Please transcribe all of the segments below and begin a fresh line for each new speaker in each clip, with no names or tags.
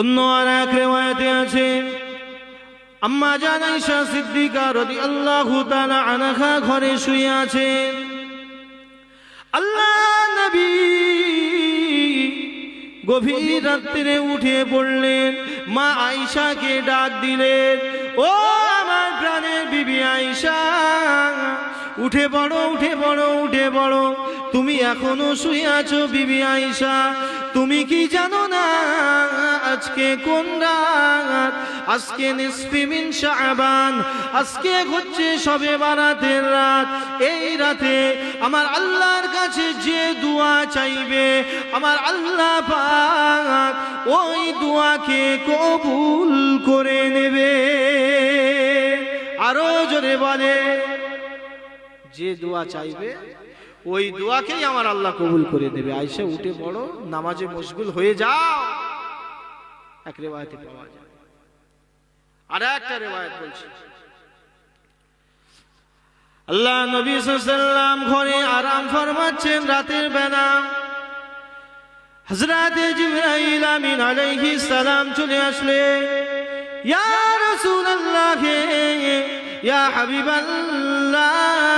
অন্য আর এক রেওয়ায়তে আছে। আম্মা জান আয়েশা সিদ্দিকা রাদিয়াল্লাহু তাআলা আনহা ঘরে শুয়ে আছেন আল্লাহ নবী গভীর রাত্রে উঠে পড়লেন মা আয়েশাকে ডাক দিলেন, ও আমার প্রাণের বিবি আয়েশা। উঠে পড়ো উঠে পড়ো উঠে পড়ো। তুমি এখনও শুয়ে আছো, বিবি আইসা তুমি কি জানো না আজকে কোন রাত? আজকে নিসফিমিন শাবান। আজকে হচ্ছে সবে বারাতের রাত। এই রাতে আমার আল্লাহর কাছে যে দোয়া চাইবে, আমার আল্লাহ পাক ওই দোয়াকে কবুল করে নেবে। আরও জোরে বলে। যে দোয়া চাইবে, ওই দোয়াকেই আমার আল্লাহ কবুল করে দেবে। আইসে উঠে পড়ো, নামাজে মশগুল হয়ে যাও। এক রেওয়ায়তে পাওয়া যায়। আর একটা রেওয়ায়ত বলছি। আল্লাহ নবী সাল্লাম ঘরে আরাম ফরমাচ্ছেন রাতের বেলা। হযরতে জিবরাইল আমিন আলাইহিস সালাম চলে আসলে ইয়া রাসূলুল্লাহ ইয়া হাবিবাল্লাহ।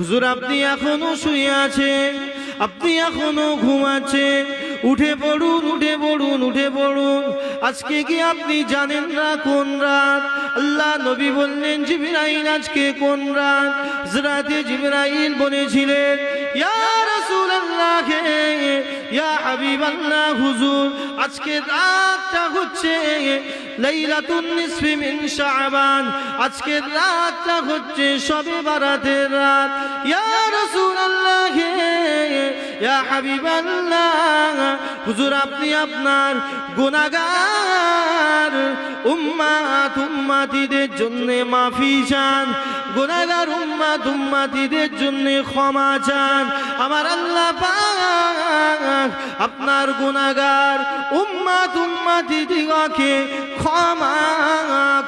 হুজুর, আপনি এখনও শুয়ে আছেন? আপনি এখনও ঘুমাচ্ছেন? উঠে পড়ুন উঠে পড়ুন উঠে পড়ুন। আজকে কি আপনি জানেন না কোন রাত? আল্লাহ নবী বললেন, জিবরাইল আজকে কোন রাত? হযরতে জিবরাইল বলেছিলেন, ইয়া রাসূলুল্লাহ ইয়া হাবিবাল্লাহ, হুজুর, আজকে রাতটা হচ্ছে লাইলাতুন নিসফি মিন শাবান। আজকে রাতটা হচ্ছে সবে বারাতের রাত। ইয়া রাসূলুল্লাহ, ইয়া হাবিবাল্লাহ, হুজুর, আপনি আপনার গুনাহগার উম্মাত উম্মাতিদের জন্য মাফি চান। গুনাহগার উম্মাত উম্মাতিদের জন্য ক্ষমা চান। আমার আল্লাহ পাক আপনার গুনাহগার উম্মাত উম্মাতি দিগকে ক্ষমা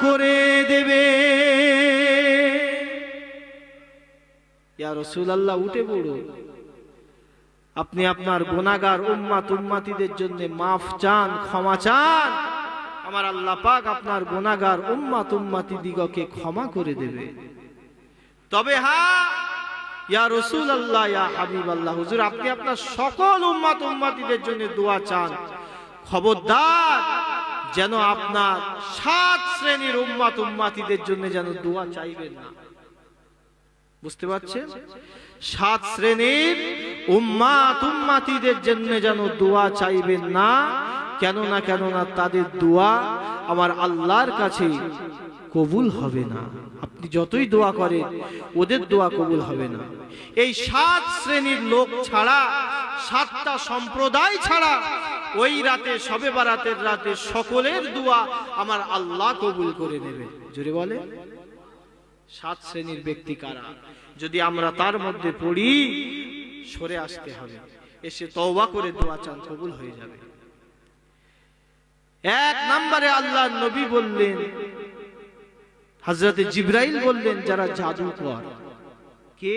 করে দেবে। রাসূলুল্লাহ, উঠে পড়ুন আপনি আপনার গুনাহগার উম্মা উম্মাতিদের জন্য মাফ চান, ক্ষমা চান। আমার আল্লাহ পাক আপনার গুনাহগার উম্মাত উম্মাতি দিগকে ক্ষমা করে দেবে। তবে হ্যাঁ ইয়া রসুল আল্লাহ ইয়া হাবিব আল্লাহ আপনি আপনার সকল দোয়া চান। খবরদার, যেন আপনার সাত শ্রেণির যেন দোয়া চাইবেন না। বুঝতে পারছেন? সাত শ্রেণির যেন দোয়া চাইবেন না কেন না কেন না তাদের দোয়া আমার আল্লাহর কাছে কবুল হবে না। আপনি যতই দোয়া করেন, ওদের দোয়া কবুল হবে না। এই সাত শ্রেণির লোক ছাড়া, সাতটা সম্প্রদায় ছাড়া, ওই রাতে, সবে বারাতের রাতে সকলের দোয়া আমার আল্লাহ কবুল করে নেবে। জোরে বলে। সাত শ্রেণির ব্যক্তি কারা? যদি আমরা তার মধ্যে পড়ি, সরে আসতে হবে। এসে তওবা করে দোয়া চান, কবুল হয়ে যাবে। এক নম্বরে আল্লাহ নবী বললেন হজরতে জিব্রাইল বললেন, যারা জাদুকর। কে?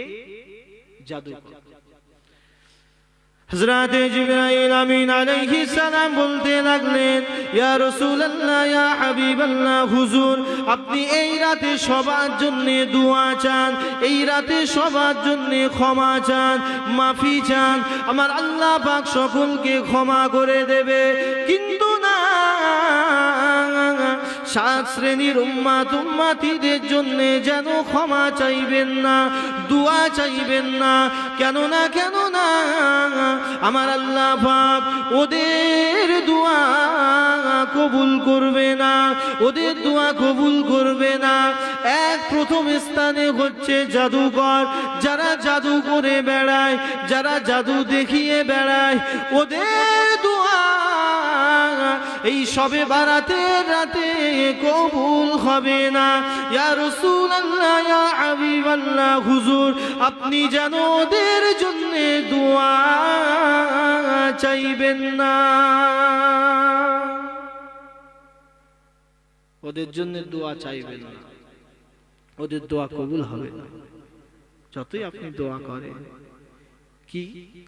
জাদুকর। জিবরাইল আমিন সালাম বলতে লাগলেন, ইয়া রাসূলুল্লাহ, ইয়া হাবিবাল্লাহ, হুজুর, আপনি এই রাতে সবার জন্য দোয়া চান, এই রাতে সবার জন্য ক্ষমা চান, মাফি চান। আমার আল্লাহ পাক সকলকে ক্ষমা করে দেবে। কিন্তু সাত শ্রেণির উম্মাত উম্মাতিদের জন্য যেন ক্ষমা চাইবেন না, দোয়া চাইবেন না। কেন না কেন না আমার আল্লাহ পাক ওদের দোয়া কবুল করবে না, ওদের দোয়া কবুল করবে না। এক প্রথম স্থানে হচ্ছে জাদুকর যারা জাদু করে বেড়ায়, যারা জাদু দেখিয়ে বেড়ায়, ওদের দোয়া এই সবে বারাতে, রাতে কবুল হবে না। ইয়া হুজুর, আপনি যেন ওদের জন্য দোয়া চাইবেন না। ওদের জন্য দোয়া চাইবেন না। ওদের দোয়া কবুল হবে না। যতই আপনি দোয়া করেন, কি?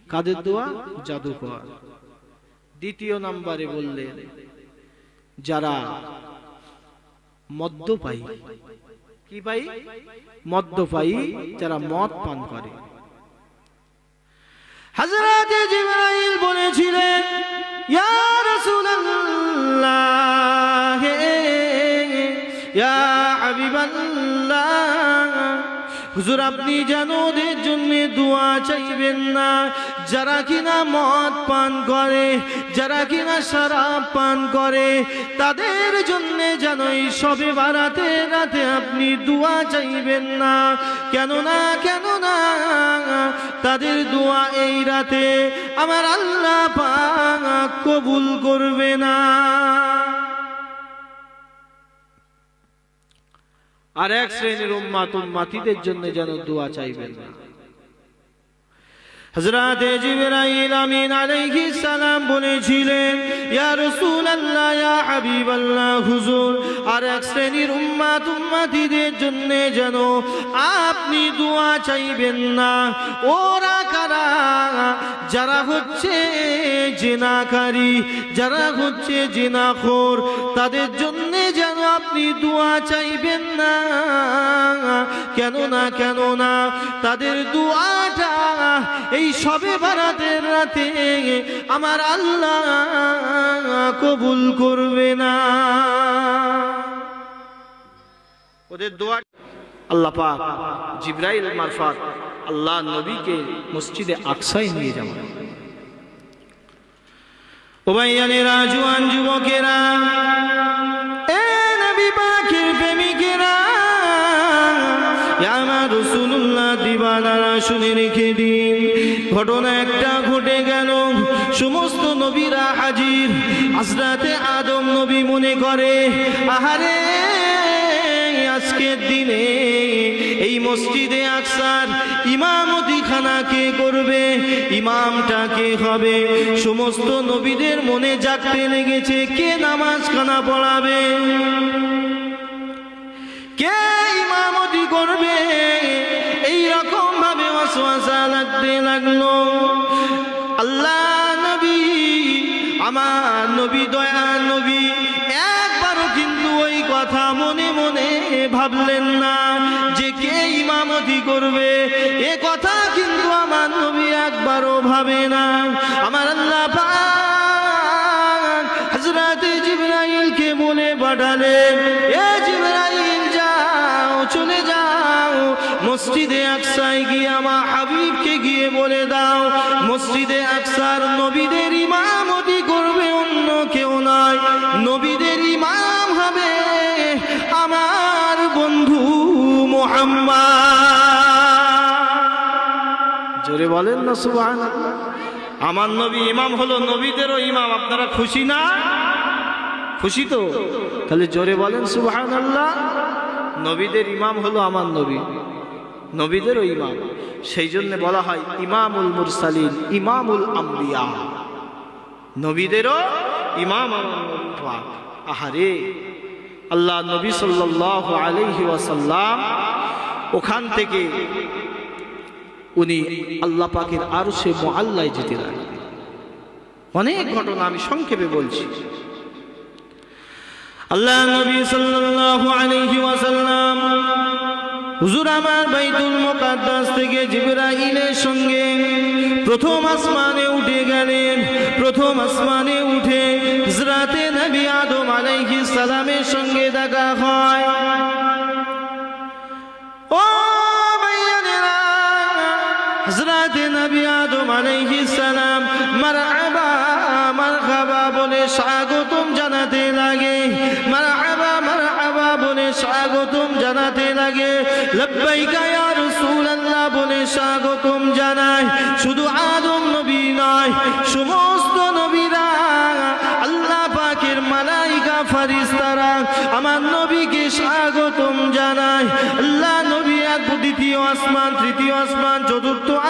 কাদের দোয়া? জাদুকর। দ্বিতীয় নাম্বারে বললেন যারা মদ্যপায়ী, কি পাই মদ্যপায়ী, যারা মদ পান করে। বলেছিলেন হুজুর আপনি যেন ওদের জন্য দোয়া চাইবেন না যারা কিনা মদ পান করে, যারা কিনা শরাব পান করে, তাদের জন্য যেন এই সবে বারাতে রাতে আপনি দোয়া চাইবেন না। কেন না কেন না তাদের দোয়া এই রাতে আমার আল্লাহ পাক কবুল করবে না। আর এক শ্রেণির উম্মাত উম্মাতিদের জন্য যেন দোয়া চাইবেন না। হযরত জিবরাইল আমিন সালাম বলেছিলেন, ইয়া রাসূলুল্লাহ, ইয়া হাবিবাল্লাহ, হুজুর, আর এক শ্রেণির উম্মাত উম্মাতিদের জন্য যেন আপনি দোয়া চাইবেন না। ওরা কারা? যারা হচ্ছে জিনাকারী, যারা হচ্ছে জিনাখোর, তাদের জন্য আপনি দোয়া চাইবেন না। কেন না কেন না তাদের দোয়াটা এই সবে বারাতের রাতে আমার আল্লাহ কবুল করবে না। ওদের দোয়া আল্লাহ পাক জিব্রাইল মারফত আল্লাহ নবীকে মসজিদে আকসায় নিয়ে যাওয়া ও ভাইয়ানেরা জুয়ান যুবকেরা রসুল্লাহ শুনে রেখে দিন। ঘটনা একটা ঘটে গেল। সমস্ত নবীরা হাজির। আজরাতে আদম নবী মনে করে, আহারে, আজকের দিনে এই মসজিদে আকসার ইমামতি খানা কে করবে? ইমামটা কে হবে? সমস্ত নবীদের মনে জাগতে লেগেছে, কে নামাজ খানা পড়াবে? কে ইমামতি করবে? এই রকম ওয়াসওয়াসা লাগতে লাগল আল্লাহ নবী, আমার নবী, দয়া নবী, একবারও কিন্তু ওই কথা মনে মনে ভাবলেন না যে কে ইমামতি করবে। এ কথা কিন্তু আমার নবী একবারও ভাবে না। আমার আল্লাহ পাক হযরত জিবরাইলকে বলে পাঠালেন বলেন না সুবহান আমার নবী ইমাম হলো নবীদেরও ইমাম আপনারা খুশি না? খুশি তো? তাহলে জোরে বলেন সুবহান আল্লাহ নবীদের ইমাম হলো আমার নবী নবীদেরও ইমাম। সেই জন্য বলা হয় ইমামুল মুরসালিন ইমামুল আম্বিয়া নবীদেরও ইমাম আহারে আল্লাহ নবী সাল্লাল্লাহু আলাইহি ওয়াসাল্লাম ওখান থেকে উনি আল্লাহ পাকের আরও সে মোয়াল্লায় যেতে লাগবে অনেক ঘটনা আমি সংক্ষেপে বলছি। আল্লাহ নবী সাল্লাল্লাহু আলাইহি ওয়াসাল্লাম হুজুর আমার বাইতুল মুকাদ্দাস থেকে জিবরাইলের সঙ্গে প্রথম আসমানে উঠে গেলেন। প্রথম আসমানে উঠে হযরতে নবী আদম আলাইহিস সালামের সঙ্গে দেখা হয়।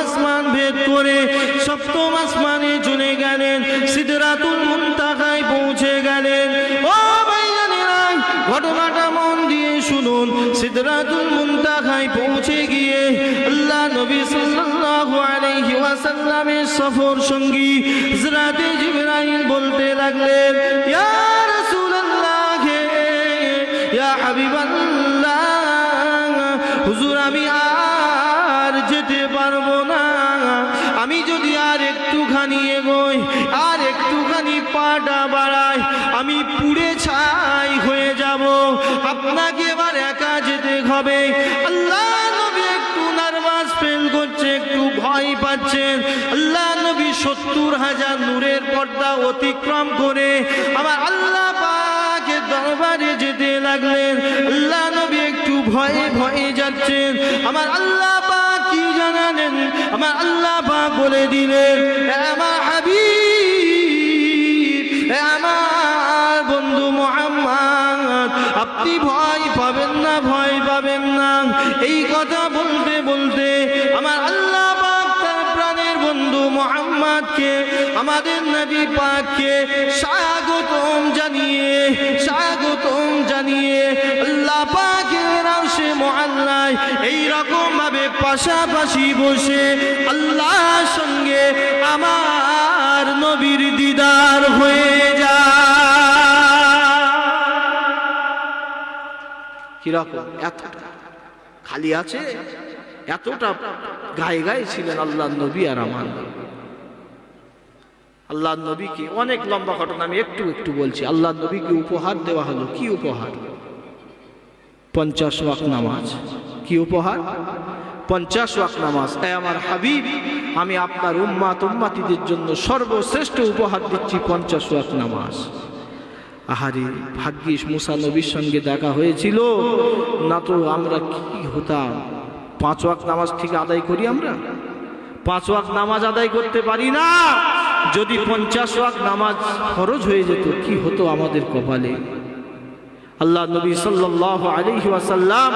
আসমান ভেদ করে সপ্তম আসমানে চলে গেলেন, সিদরাতুল মুনতাহায় পৌঁছে গেলেন। ও ভাইজানেরা ঘটনাটা মন দিয়ে শুনুন, সিদরাতুল মুনতাহায় পৌঁছে গিয়ে আল্লাহ নবী সাল্লাল্লাহু আলাইহি ওয়াসাল্লামের সফর সঙ্গী হযরতে জিবরাইল বলতে লাগলেন, ইয়া অতিক্রম করে আমার আল্লাহ পাকে দরবারে যেতে লাগলেন। আল্লাহ নবী একটু ভয়ে ভয়ে যাচ্ছেন। আমার আল্লাহ পাক কি জানালেন? আমার আল্লাহ পাক বলে দিলেন আমার হাবি আমার বন্ধু মোহাম্মদ, আপনি ভয় পাককে স্বাগতম জানিয়ে স্বাগতম জানিয়ে। আল্লাহ পাকের আরশে মুআল্লায় এই রকম ভাবে পাশাপাশি বসে আল্লাহর সঙ্গে আমার নবীর দিদার হয়ে যায়। কীরকম এতটা খালি আছে? এতটা গায়ে গায়ে ছিলেন আল্লাহ নবী আর আমার নবী। আল্লাহ নবীকে অনেক লম্বা ঘটনা আমি একটু একটু বলছি। আল্লাহ নবীকে উপহার দেওয়া হলো কি উপহার? পঞ্চাশ ওয়াক নামাজ। কি উপহার? পঞ্চাশ ওয়াক নামাজ। এ আমার হাবিব, আমি আপনার উম্মাত উম্মাতিদের জন্য সর্বশ্রেষ্ঠ উপহার দিচ্ছি পঞ্চাশ ওয়াক নামাজ। আহারে, ভাগ্যিস মুসা নবীর সঙ্গে দেখা হয়েছিল। না তো আমরা কি হতাম? পাঁচ ওয়াক নামাজ ঠিক আদায় করি আমরা? পাঁচ ওয়াক নামাজ আদায় করতে পারি না। যদি পঞ্চাশ ওয়াক নামাজ খরচ হয়ে যেত, কি হতো আমাদের কপালে? আল্লাহ নবী সাল্লাহ আলাইহি ওয়াসাল্লাম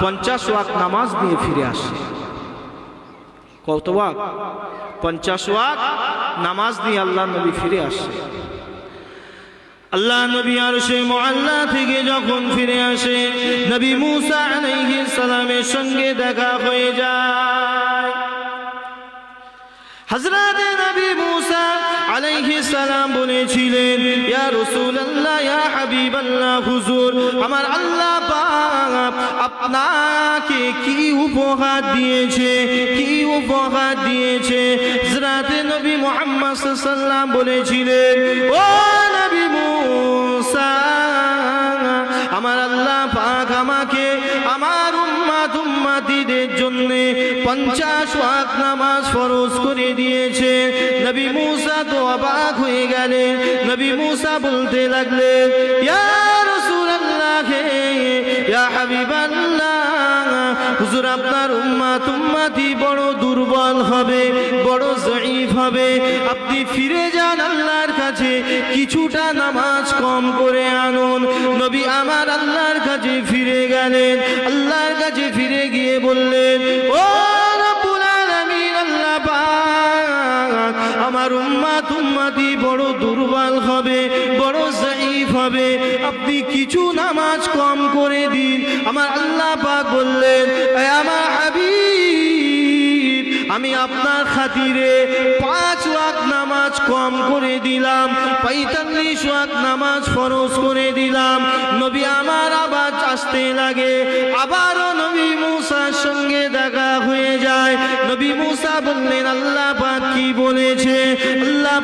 পঞ্চাশ ওয়াক নামাজ নিয়ে ফিরে আসে। কত ওয়াক? পঞ্চাশ ওয়াক নামাজ নিয়ে আল্লাহ নবী ফিরে আসে। আল্লাহ নবী আর সে মোয়াল্লা থেকে যখন ফিরে আসে, নবী মুসা আলাইহিস সালামের সঙ্গে দেখা হয়ে যায়। হযরত নবী মুসা আলাইহিস সালাম বলেছিলেন, ইয়া রাসূলুল্লাহ, ইয়া হাবিবাল্লাহ, হুজুর, আমার আল্লাহ পাক আপনাকে কি উপহার দিয়েছে? কি উপহার দিয়েছে? হযরত নবী মুহাম্মদ সাল্লাম বলেছিলেন, ও নবী মুসা, আমার আল্লাহ পঞ্চাশ ওয়াক নামাজ ফরজ করে দিয়েছে। নবী মুসা তো অবাক হয়ে গেলেন নবী মুসা বলতে লাগলেন ইয়া রাসূলুল্লাহ, ইয়া হাবিবাল্লাহ, হুজুর আপনার উম্মাত উম্মাতি বড় দুর্বল হবে, বড় জয়ীফ হবে। আপনি ফিরে যান আল্লাহর কাছে, কিছুটা নামাজ কম করে আনুন। নবী আমার আল্লাহর কাছে ফিরে গেলেন, আল্লাহর কাছে ফিরে গিয়ে বললেন, ও আমার উম্মাত উম্মাতি বড় দুর্বল হবে, বড় জয়ীফ হবে। আপনি কিছু নামাজ কম করে দিন। আমার আল্লাহ পাক বললেন, "এ আমার হাবিব, আমি আপনার খাতিরে পাঁচ ওয়াক নামাজ কম করে দিলাম, পঁয়তাল্লিশ ওয়াক নামাজ ফরজ করে দিলাম। নবী আমার আবার আসতে লাগে। আবারও নবী মুসার মুসা বললেন আল্লাহ বলেছে? আল্লাহ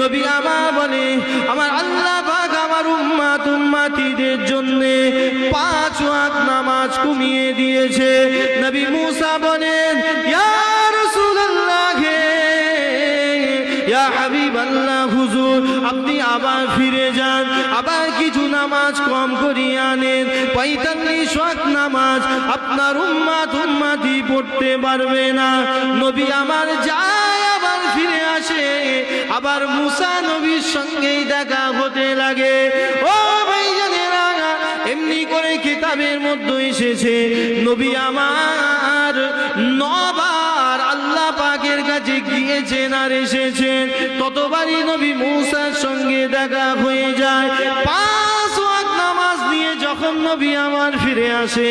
নবী আমার বলে, আমার আল্লাহ পাক আমার জন্য পাঁচ ওয়াক্ত নামাজ কমিয়ে দিয়েছে। নবী মুসা বলেন, ইয়া হুজুর, আপনি আবার ফিরে যান, আবার কিছু নামাজ কম করিয়ে আনেন পঁয়তাল্লিশ ওয়াক্ত নামাজ আপনার উম্মাত উম্মাতি পড়তে পারবে না। নবী আমার যায়, আবার ফিরে আসে। আবার মুসা নবীর সঙ্গেই দেখা হতে লাগে। ও ভাইজানেরা, এমনি করে কিতাবের মধ্যে এসেছে, নবী আমার কাছে গিয়েছেন আর এসেছেন। ততবারই নবী মূসার সঙ্গে দেখা হয়ে যায়। পাঁচ নামাজ নিয়ে যখন নবী আমার ফিরে আসে,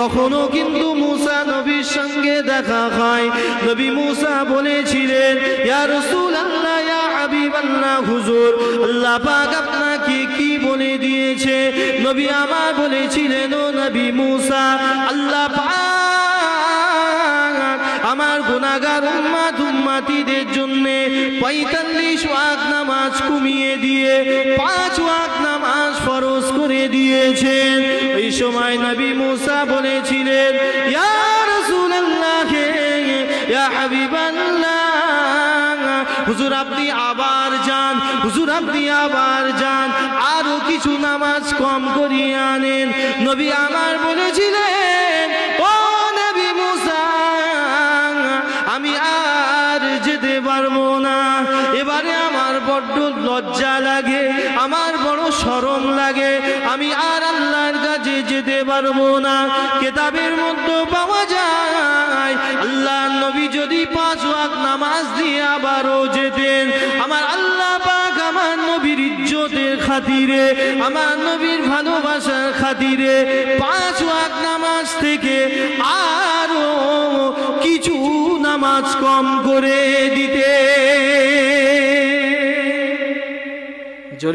তখনও কিন্তু মুসা নবীর সঙ্গে দেখা হয়। নবী মুসা বলেছিলেন হাবিব হাবিবাল্লাহ, হুজুর, আল্লাহ পাক আপনাকে কি বলে দিয়েছে? নবী আমার বলেছিলেন, ও নবী মুসা, আল্লাহ পাক আমার গুনাহগার উম্মাত উম্মাতিদের জন্য পঁয়তাল্লিশ ওয়াক্ত নামাজ কমিয়ে দিয়ে, পাঁচ ওয়াক্ত নামাজ ফরজ করে দিয়েছেন। ওই সময় নবী মুসা বলেছিলেন, ইয়া রাসূলুল্লাহ, ইয়া হাবিবাল্লাহ, হুজুর আপনি আবার যান, হুজুর আপনি আবার যান, আরও কিছু নামাজ কম করিয়ে আনেন। নবী আমার বলেছিলেন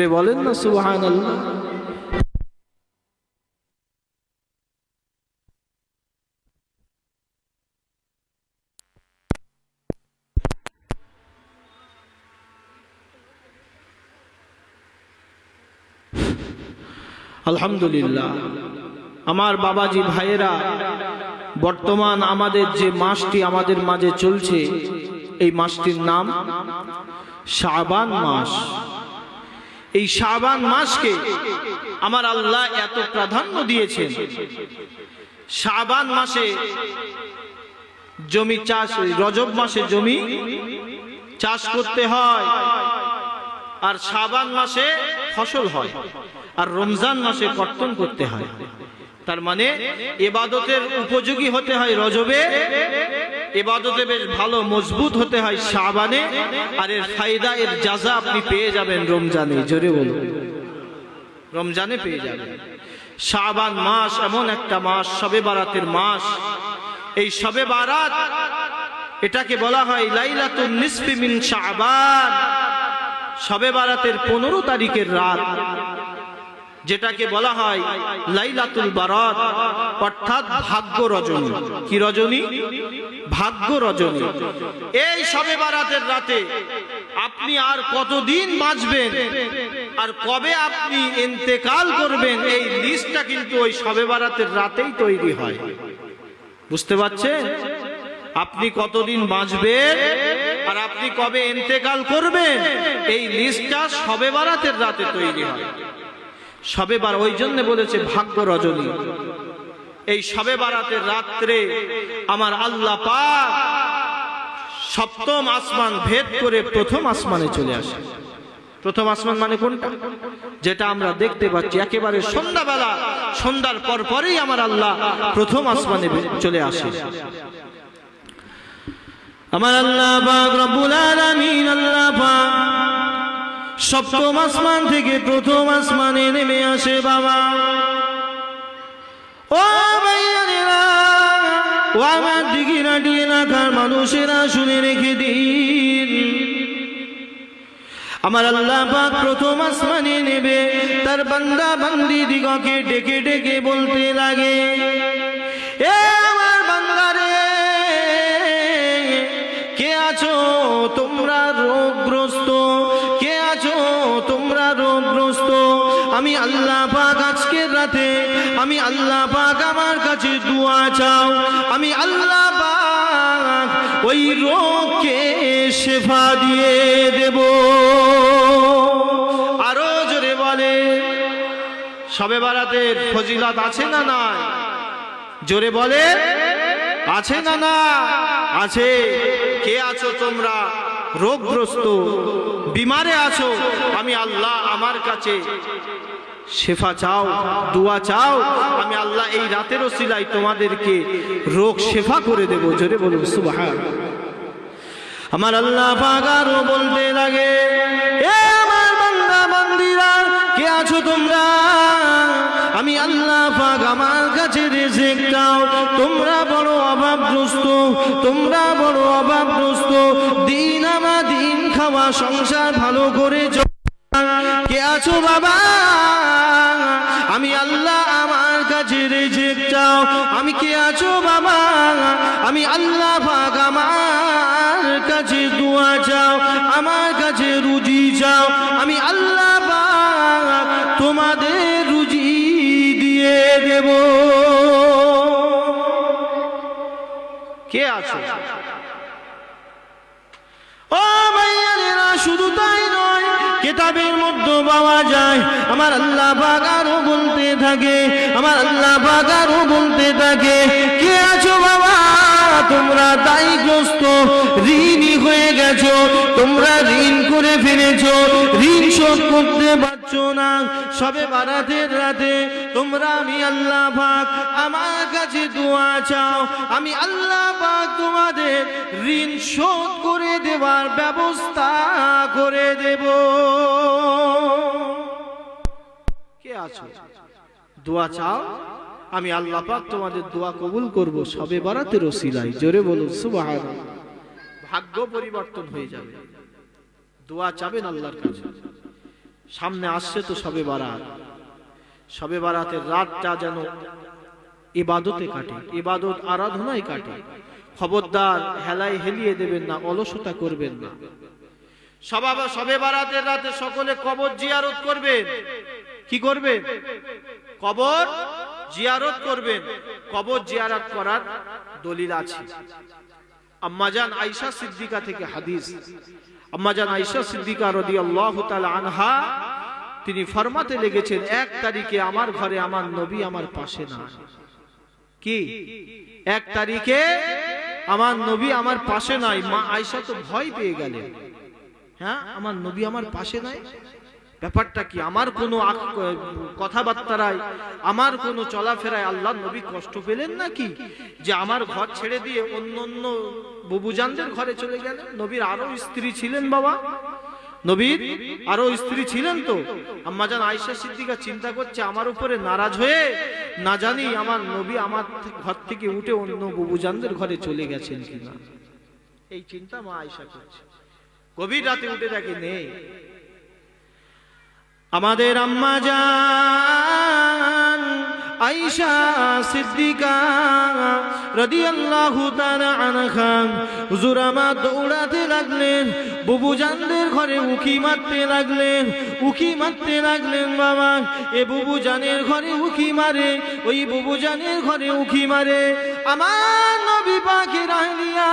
জোরে বলেন না আল্লাহ আলহামদুলিল্লাহ, আমার বাবাজি, ভাইয়েরা, বর্তমান আমাদের যে মাসটি আমাদের মাঝে চলছে, এই মাসটির নাম শাবান মাস। এই শাবান মাসকে আমার আল্লাহ এত প্রাধান্য দিয়েছেন। শাবান মাসে জমি চাষ রজব মাসে জমি চাষ করতে হয়। আর শাবান মাসে ফসল হয়। আর রমজান মাসে কর্তন করতে হয়। তার মানে এবাদতের উপযোগী হতে হয় রজবে এবাদতে বেশ ভালো মজবুত হতে হয় শাবানে, আর এর ফায়দা, এর যাজা আপনি পেয়ে যাবেন রমজানে, জোরে বলুন। রমজানে পেয়ে যাবেন। শাবান মাস এমন একটা মাস সবে বারাতের মাস। এই সবে বারাত, এটাকে বলা হয় লাইলাতুন নিসফি মিন শাবান। সবে বারাতের পনেরো তারিখের রাত। যেটাকে বলা হয় লাইলাতুল বারাত, অর্থাৎ ভাগ্য রজনী। কি রজনী? ভাগ্য রজনী। এই সবে বারাতের রাতে আপনি আর কতদিন বাঁচবেন? আর কবে আপনি ইন্তেকাল করবেন? এই লিস্টটা কিন্তু ওই সবে বারাতের রাতেই তৈরি হয়। বুঝতে পারছেন? আপনি কতদিন বাঁচবেন আর আপনি কবে ইন্তেকাল করবেন? এই লিস্টটা সবে বারাতের রাতে তৈরি হয়। সবে বার ওই জন্য বলেছে, ভাগ্য রজনী। এই সবে বারাতের রাত্রে আমার আল্লাহ পাক সপ্তম আসমান ভেদ করে প্রথম আসমানে চলে আসে। প্রথম আসমান মানে কোনটা? যেটা আমরা দেখতে পাচ্ছি, একেবারে সন্ধ্যাবেলা, সন্ধ্যার পর পরেই আমার আল্লাহ প্রথম আসমানে চলে আসে। আমার আল্লাহ আল্লাহ সপ্তম আসমান থেকে প্রথম আসমানে নেমে আসে বাবা। ও আমার দিঘিরাটি এলাকার মানুষেরা শুনে রেখে দিন। আমার আল্লাহ পাক প্রথম আসমানে নেবে, তার বান্দা বান্দি দিগকে ডেকে ডেকে বলতে লাগে, এ আমার বান্দারে, কে আছো তোমরা রোগগ্রস্ত আমি আল্লাহ পাক আজকের রাতে, আমি আল্লাহ পাক আমার কাছে দোয়া চাও। আমি আল্লাহ পাক ওই রোগকে শেফা দিয়ে দেব। আরও জোরে বলে, সবে বারাতের ফজিলত আছে না না জোরে বলে, আছে না না আছে। কে আছো তোমরা? রোগগ্রস্ত, বিমারে আছো, আমি আল্লাহ আমার কাছে শেফা চাও, দোয়া চাও, আমি আল্লাহ এই রাতের ওসিলায় তোমাদেরকে রোগ শেফা করে দেব। জোরে বলুন, সুবহান। আমার আল্লাহ পাগারও বলতে লাগে, এ আমার বান্দা, বান্দিরা, কে আছো তোমরা? আমি আল্লাহ পাক আমার কাছে রেজেক দাও তোমরা বড় অভাবগ্রস্ত, তোমরা বড় অভাবগ্রস্ত বাবা সংসার ভালো করে কে আছো বাবা? আমি আল্লাহ আমার কাছে রেজে চাও। আমি কে আছো বাবা? আমি আল্লাহ পাক আমার কাছে দোয়া চাও। আমার কাছে রুজি চাও। আমি আল্লাহ তোমাদের রুজি দিয়ে দেব। কে আছো? ও ভাইয়ারা শুধু তাই নয়, কেতাবের মধ্যে পাওয়া যায়, আমার আল্লাহ বাগারও বলতে থাকে, আমার আল্লাহ বাগারও বলতে থাকে, কে আছো বাবা? তোমরা দায়গ্রস্ত, ঋণী হয়ে গেছো, তোমরা ঋণ করে ফেলেছো, ঋণ শোধ করতে পারছ না। সবে বারাতের রাতে তোমরা আমি আল্লাহ পাক আমার কাছে দোয়া চাও। আমি আল্লাহ পাক তোমাদের ঋণ শোধ করে দেওয়ার ব্যবস্থা করে দেব। কে আছো? দোয়া চাও? আমি আল্লাহ পাক তোমাদের দোয়া কবুল করব, সবে বারাতের ওসিলাই জোরে বলুন, সুবহানাল্লাহ। ভাগ্য পরিবর্তন হয়ে যাবে। দোয়া চাবেন আল্লাহর কাছে। সামনে আসছে তো সবে বারাত। সবে বারাতের রাতটা যেন ইবাদতে কাটে, ইবাদত আরাধনায় কাটে। খবরদার হেলায় হেলিয়ে দেবেন না, অলসতা করবেন না। সবাব সবে বারাতের রাতে সকলে কবর জিয়ারত করবেন। কি করবেন? কবর জিয়ারত করবেন, কবর জিয়ারত করার দলিল আছে। আম্মাজান আয়েশা সিদ্দিকা থেকে হাদিস। আম্মাজান আয়েশা সিদ্দিকা রাদিয়াল্লাহু তাআলা আনহা, তিনি ফরমাতে লেগেছেন এক তারিখে আমার ঘরে আমার নবী আমার পাশে না। কি? এক তারিখে আমার নবী আমার পাশে নাই? মা আয়েশা তো ভয় পেয়ে গেলেন। হ্যাঁ আমার নবী আমার পাশে নাই? ব্যাপারটা কি? আমার কোনো কথাবার্তারায় আমার কোনো চলাফেরায় আল্লাহ নবী কষ্ট পেলেন নাকি? যে আমার ঘর ছেড়ে দিয়ে অন্য অন্য বুবুজানদের ঘরে চলে গেলেন? নবীর আরও স্ত্রী ছিলেন বাবা। নবীর আরও স্ত্রী ছিলেন তো। আম্মাজান আয়েশা সিদ্দিকা চিন্তা করছে, আমার উপরে নারাজ হয়ে না জানি আমার নবী আমার ঘর থেকে উঠে অন্য বুবুজানদের ঘরে চলে গেছেন কিনা। এই চিন্তা মা আয়েশা করছে। গভীর রাতে উঠে দেখে নেই। আমাদের আম্মা জান আয়েশা সিদ্দিকা রাদিয়াল্লাহু তাআলা আনহা। হুজুর আমার দৌড়াতে লাগলেন, বুবু জানদের ঘরে উকি মারতে লাগলেন, উকি মারতে লাগলেন বাবা। এ বুবু জানের ঘরে উকি মারে, ওই বুবু জানের ঘরে উকি মারে। আমার নবী পাখি আহলিয়া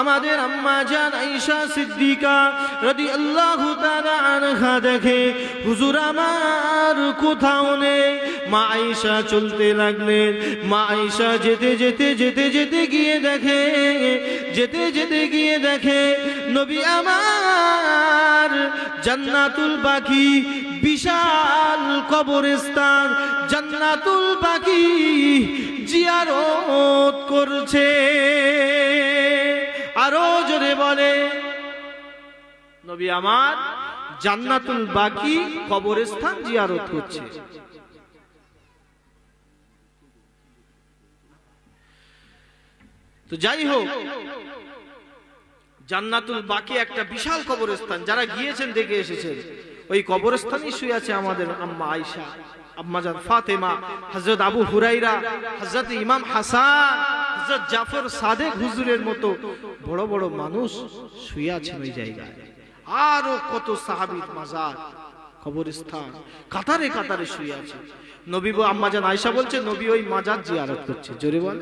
আমাদের আম্মা জান আয়েশা সিদ্দিকা রাদিয়াল্লাহু আল্লাহ আনহা দেখে, হুজুর আমার কোথাও নেই। মা আয়েশা চলতে লাগলেন। মা আয়েশা যেতে যেতে যেতে যেতে গিয়ে দেখে, যেতে যেতে গিয়ে দেখে, নবী আমার জান্নাতুল পাখি বিশাল কবরস্থান, জান্নাতুল বাকি জিয়ারত করছে। আরও জোরে বলে, নবী আমার, জান্নাতুল বাকি কবরস্থান জিয়ারত করছে। তো যাই হোক, জান্নাতুল বাকি একটা বিশাল কবরস্থান, যারা গিয়েছেন, দেখে এসেছেন। ওই কবরস্থানই শুয়ে আছে আমাদের আম্মা আয়েশা আম্মাজান ফাতেমা, হযরত আবু হুরাইরা, হযরত ইমাম হাসান, হযরত জাফর সাদেক হুজুরের মতো বড় বড় মানুষ শুয়ে আছেন ওই জায়গায়। আরও কত সাহাবীর মাজার, কবরস্থান, কাতারে কাতারে শুয়ে আছে। নবী আম্মাজান আয়েশা বলছে, নবী ওই মাজার জিয়ারত করছে। জোরে বল।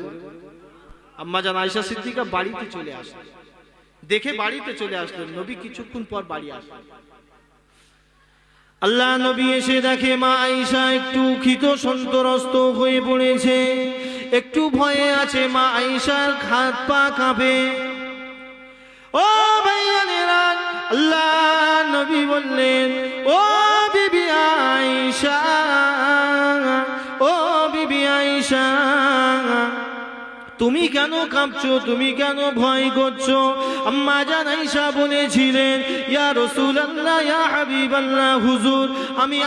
আম্মাজান আয়েশা সিদ্দিকা বাড়িতে চলে আসলেন। দেখে বাড়িতে চলে আসলেন। নবী কিছুক্ষণ পর বাড়ি আসলেন। আল্লাহ নবী এসে দেখে মা আইসা একটু ক্ষিত সন্তরস্ত হয়ে পড়েছে। একটু ভয়ে আছে, মা আইসার খাত পা কাঁপে। ও ভাইয়ানেরা, আল্লাহ নবী বললেন, ও বিবি আয়েশা তুমি কেন কাঁপছো? তুমি কেন ভয় করছ? আম্মা জান আয়েশা বলেছিলেন, ইয়া রাসূলুল্লাহ, ইয়া হাবিবাল্লাহ, হুজুর, আমি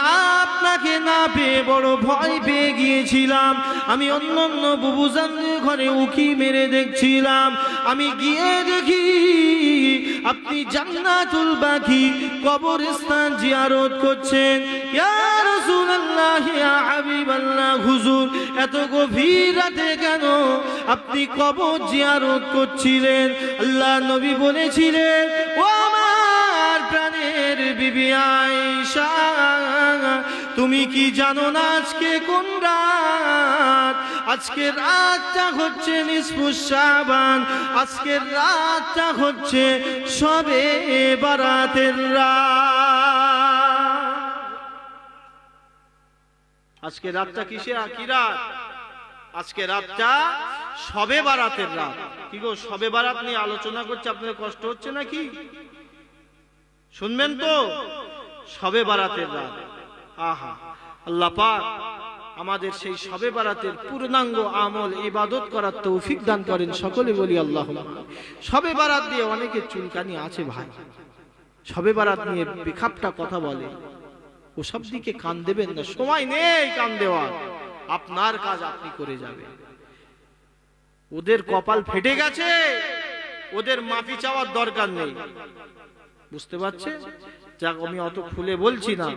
আপনাকে না পেয়ে বড় ভয় পেয়ে গিয়েছিলাম। আমি অন্য অন্য বুবুজানদের ঘরে উকি মেরে দেখছিলাম। আমি গিয়ে দেখি, আপনি জান্নাতুল বাকি কবরস্থান জিয়ারত করছেন। হুজুর, এত গভীর রাতে কেন আপনি কবর জিয়ারত করছিলেন? আল্লাহ নবী বলেছিলেন, ও আমার প্রাণের বিবি আয়েশা, তুমি কি জানো না আজকে কোন রাত? আজকে রাতটা হচ্ছে নিষ্পুষ সাবান আজকের রাতটা হচ্ছে সবে বারাতের রাত। আজকে রাতটা কিসের কি রাত আজকে রাতটা সবে বারাতের রাত। কি গো, সবে বারাত নিয়ে আলোচনা করছে, আপনাদের কষ্ট হচ্ছে নাকি? শুনবেন তো? সবে বারাতের রাত। আহা, আল্লাহ পাক আমাদের সেই সবে বারাতের পূর্ণাঙ্গ আমল, ইবাদত করার তৌফিক দান করেন সকলে বলি আল্লাহ সবে বারাত দিয়ে অনেকে চুলকানি আছে ভাই। সবে বারাত নিয়ে বেখাপটা কথা বলে। ওসব দিকে কান দেবেন না, সময় নেই কান দেওয়ার। আপনার কাজ আপনি করে যাবেন। ওদের কপাল ফেটে গেছে, ওদের মাফি চাওয়ার দরকার নেই। বুঝতে পারছেন? যাক, আমি অত খুলে বলছি না।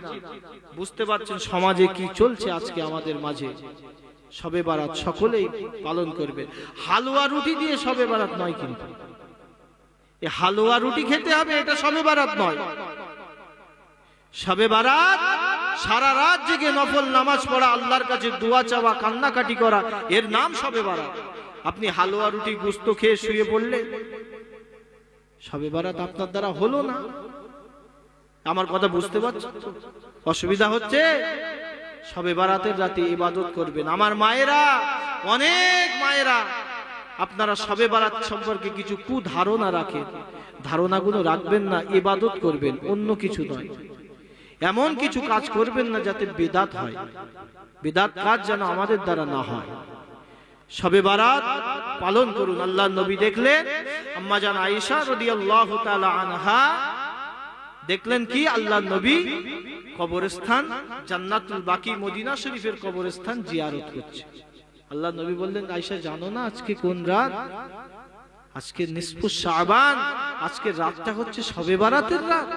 বুঝতে পারছেন সমাজে কি চলছে আজকে আমাদের মাঝে? সবে বারাত সকলেই পালন করবে। হালুয়া রুটি দিয়ে সবে বারাত নয় কিন্তু। হালুয়া রুটি খেতে হবে, এটা সবে বারাত নয়। সবে বারাত, সারা রাত জেগে নফল নামাজ পড়া, আল্লাহর কাছে দোয়া চাওয়া, কান্নাকাটি করা, এর নাম সবে বারাত। আপনি হালুয়া রুটি গুস্ত খেয়ে শুয়ে পড়লে সবে বারাত আপনার দ্বারা হলো না। আমার কথা বুঝতে পারছেন অসুবিধা হচ্ছে, সবে বারাতের রাতে ইবাদত করবেন। আমার মায়েরা, অনেক মায়েরা, আপনারা সবে বারাত সম্পর্কে কিছু কুধারণা রাখেন। ধারণাগুলো রাখবেন না, ইবাদত করবেন, অন্য কিছু নয়। এমন কিছু কাজ করবেন না যাতে বেদাত হয়। বেদাত কাজ যেন আমাদের দ্বারা না হয়। সবে বারাত পালন করুন। আল্লাহ নবী দেখলেন আম্মা জান আয়েশা রাদিয়াল্লাহু তাআলা আনহা দেখলেন কি? আল্লাহ নবী কবরস্থান, জান্নাতুল বাকি মদিনা শরীফের কবরস্থান জিয়ারত করছে। আল্লাহ নবী বললেন, আয়েশা, জানো না আজকে কোন রাত? আজকে নিসফু শাবান, আজকে রাতটা হচ্ছে সবে বারাতের রাত।